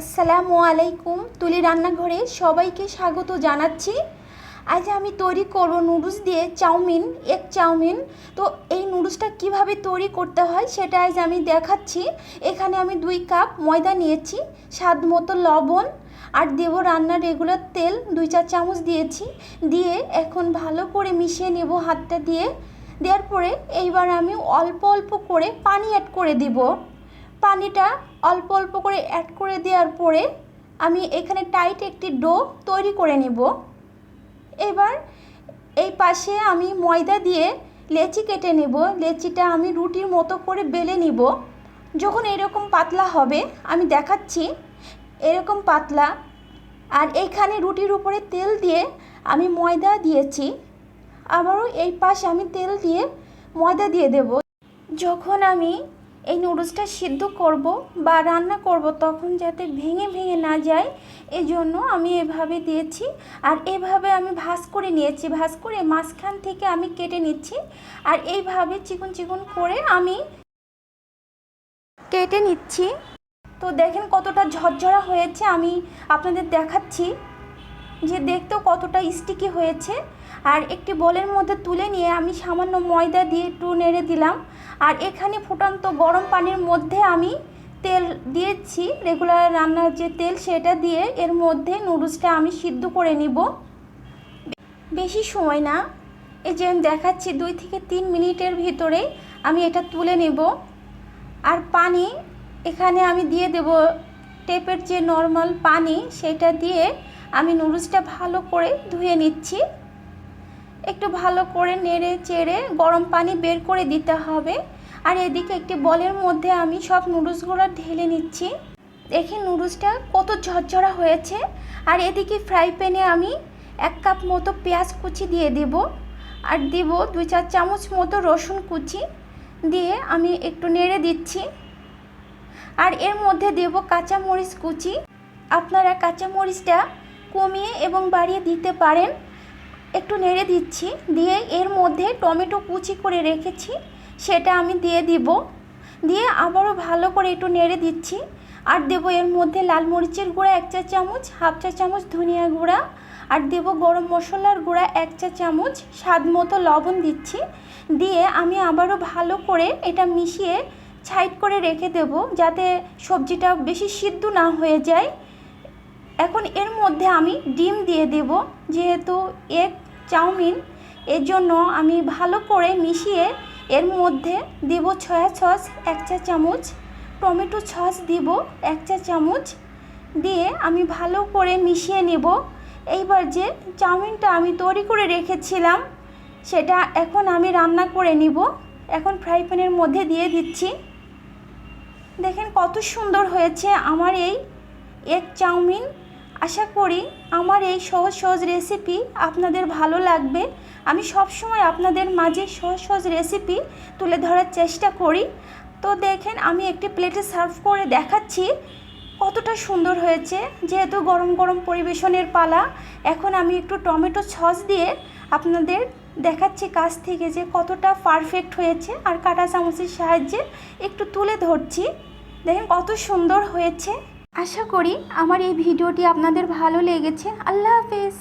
আসসালামু আলাইকুম, তুলি রান্নাঘরে সবাইকে স্বাগত জানাচ্ছি। আজ আমি তৈরি করব নুডলস দিয়ে চাউমিন, এক চাউমিন। তো এই নুডলসটা কীভাবে তৈরি করতে হয় সেটা আজ আমি দেখাচ্ছি। এখানে আমি দুই কাপ ময়দা নিয়েছি, স্বাদ মতো লবণ, আর দেবো রান্নার রেগুলার তেল, দুই চার চামচ দিয়েছি। দিয়ে এখন ভালো করে মিশিয়ে নেব হাতটা দিয়ে। দেওয়ার পরে এইবার আমি অল্প অল্প করে পানি অ্যাড করে দিব। পানিটা অল্প অল্প করে অ্যাড করে দেওয়ার পরে আমি এখানে টাইট একটি ডো তৈরি করে নেব। এবার এই পাশে আমি ময়দা দিয়ে লেচি কেটে নেব। লেচিটা আমি রুটির মতো করে বেলে নিব। যখন এরকম পাতলা হবে, আমি দেখাচ্ছি এরকম পাতলা। আর এইখানে রুটির উপরে তেল দিয়ে আমি ময়দা দিয়েছি। আবারও এই পাশে আমি তেল দিয়ে ময়দা দিয়ে দেব। যখন আমি এই নুডলসটা সিদ্ধ করব বা রান্না করব তখন যাতে ভেঙে ভেঙে না যায় এই জন্য আমি এভাবে দিয়েছি। আর এভাবে আমি ভাজ করে নিয়েছি, ভাজ করে মাঝখান থেকে আমি কেটে নিচ্ছি। আর এইভাবে চিকন চিকন করে আমি কেটে নিচ্ছি। তো দেখেন কতটা ঝরঝরা হয়েছে, আমি আপনাদের দেখাচ্ছি। যে দেখতেও কতটা স্টিকি হয়েছে। আর একটি বলের মধ্যে তুলে নিয়ে আমি সামান্য ময়দা দিয়ে একটু নেড়ে দিলাম। আর এখানে ফুটান্ত গরম পানির মধ্যে আমি তেল দিয়েছি। রেগুলার রান্নার যে তেল সেটা দিয়ে এর মধ্যে নুডলসটা আমি সিদ্ধ করে নিব। বেশি সময় না। এই যে আমি দেখাচ্ছি দুই থেকে তিন মিনিটের ভিতরে আমি এটা তুলে নেব। আর পানি এখানে আমি দিয়ে দেব। টেপের যে নর্মাল পানি সেটা দিয়ে আমি নুডলসটা ভালো করে ধুয়ে নিচ্ছি। একটু ভালো করে নেড়ে চেড়ে গরম পানি বের করে দিতে হবে। আর এদিকে একটি বলের মধ্যে আমি সব নুডলসগুলো ঢেলে নিচ্ছি। দেখি নুডলসটা কত ঝরঝরা হয়েছে। আর এদিকে ফ্রাই প্যানে আমি এক কাপ মতো পেঁয়াজ কুচি দিয়ে দেব। আর দিব দুই চার চামচ মতো রসুন কুচি দিয়ে আমি একটু নেড়ে দিচ্ছি। আর এর মধ্যে দেব কাঁচামরিচ কুচি। আপনারা কাঁচামরিচটা কমিয়ে এবং বাড়িয়ে দিতে পারেন। একটু নেড়ে দিচ্ছি, দিয়ে এর মধ্যে টমেটো কুচি করে রেখেছি, সেটা আমি দিয়ে দিব। দিয়ে আবারও ভালো করে একটু নেড়ে দিচ্ছি, আর দেবো এর মধ্যে লাল মরিচের গুঁড়া এক চা চামচ, হাফ চা চামচ ধনিয়া গুঁড়া, আর দেব গরম মশলার গুঁড়া এক চা চামচ, স্বাদ মতো লবণ দিচ্ছি। দিয়ে আমি আবারও ভালো করে এটা মিশিয়ে ছাইড করে রেখে দেব, যাতে সবজিটা বেশি সিদ্ধ না হয়ে যায়। এখন এর মধ্যে আমি ডিম দিয়ে দেব, যেহেতু এগ চাউমিন এর জন্য আমি ভালো করে মিশিয়ে এর মধ্যে দেব ছয়া সস এক চা চামচ, টমেটো সস দিব এক চা চামচ, দিয়ে আমি ভালো করে মিশিয়ে নেব। এইবার যে চাউমিনটা আমি তৈরি করে রেখেছিলাম, সেটা এখন আমি রান্না করে নিব। এখন ফ্রাই প্যানের মধ্যে দিয়ে দিচ্ছি। দেখেন কত সুন্দর হয়েছে আমার এই এগ চাউমিন। আশা করি আমার এই সহজ সহজ রেসিপি আপনাদের ভালো লাগবে। আমি সবসময় আপনাদের মাঝে সহজ সহজ রেসিপি তুলে ধরার চেষ্টা করি। তো দেখেন আমি একটি প্লেটে সার্ভ করে দেখাচ্ছি কতটা সুন্দর হয়েছে। যেহেতু গরম গরম পরিবেশনের পালা, এখন আমি একটু টমেটো সস দিয়ে আপনাদের দেখাচ্ছি কাছ থেকে যে কতটা পারফেক্ট হয়েছে আর কাটা চামচের সাহায্যে একটু তুলে ধরছি। দেখেন কত সুন্দর হয়েছে। আশা করি আমার এই ভিডিওটি আপনাদের ভালো লেগেছে। আল্লাহ হাফেজ।